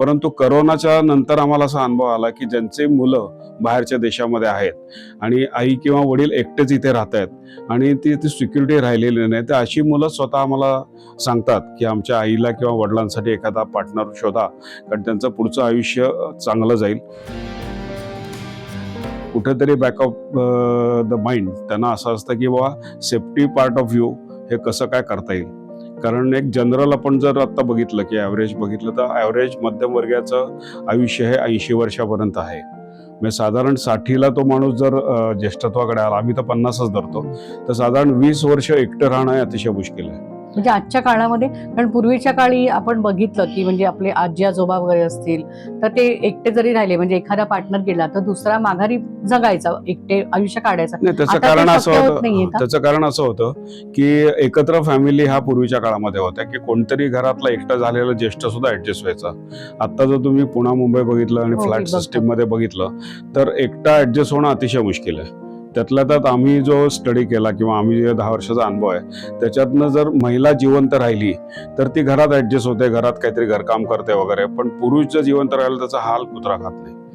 परंतु करोनाच्या नंतर आम्हाला असा अनुभव आला की ज्यांचे मुलं बाहेरच्या देशामध्ये आहेत आणि आई किंवा वडील एकटेच इथे राहत आहेत आणि ती ती सिक्युरिटी राहिलेली नाही तर अशी मुलं स्वतः आम्हाला सांगतात की आमच्या आईला किंवा वडिलांसाठी एखादा पार्टनर शोधा कारण त्यांचं पुढचं आयुष्य चांगलं जाईल. कुठेतरी बॅक ऑफ द माइंड त्यांना असं असतं की बाबा सेफ्टी पार्ट ऑफ व्ह्यू हे कसं काय करता येईल? कारण एक जनरल आपण जर आत्ता बघितलं की ॲव्हरेज बघितलं तर ॲव्हरेज मध्यमवर्गाचं आयुष्य हे ऐंशी वर्षापर्यंत आहे. म्हणजे साधारण साठीला तो माणूस जर ज्येष्ठत्वाकडे आला आम्ही तर पन्नासच धरतो तर साधारण वीस वर्ष एकटं राहणं हे अतिशय मुश्किल आहे. म्हणजे आजच्या काळामध्ये कारण पूर्वीच्या काळी आपण बघितलं की म्हणजे आपले आजी आजोबा वगैरे असतील तर ते एकटे जरी राहिले म्हणजे एखादा पार्टनर गेला तर दुसरा माघारी जगायचा एकटे आयुष्य काढायचं नाही त्याचं कारण असं होत? त्याचं कारण असं होतं की एकत्र फॅमिली हा पूर्वीच्या काळामध्ये होत्या की कोणतरी घरातला एकटा झालेला ज्येष्ठ सुद्धा ऍडजस्ट व्हायचा आता जर तुम्ही पुणा मुंबई बघितलं आणि हो, फ्लॅट बघतो. सिस्टीममध्ये बघितलं तर एकटा ऍडजस्ट होणं अतिशय मुश्किल आहे त्यातल्या त्यात आम्ही जो स्टडी केला किंवा आम्ही जे दहा वर्षाचा अनुभव आहे त्याच्यातनं जर महिला जिवंत राहिली तर ती घरात ॲडजस्ट होते घरात काहीतरी घरकाम करते वगैरे. पण पुरुष जर जिवंत राहिलं त्याचा हाल कुत्रा खात नाही.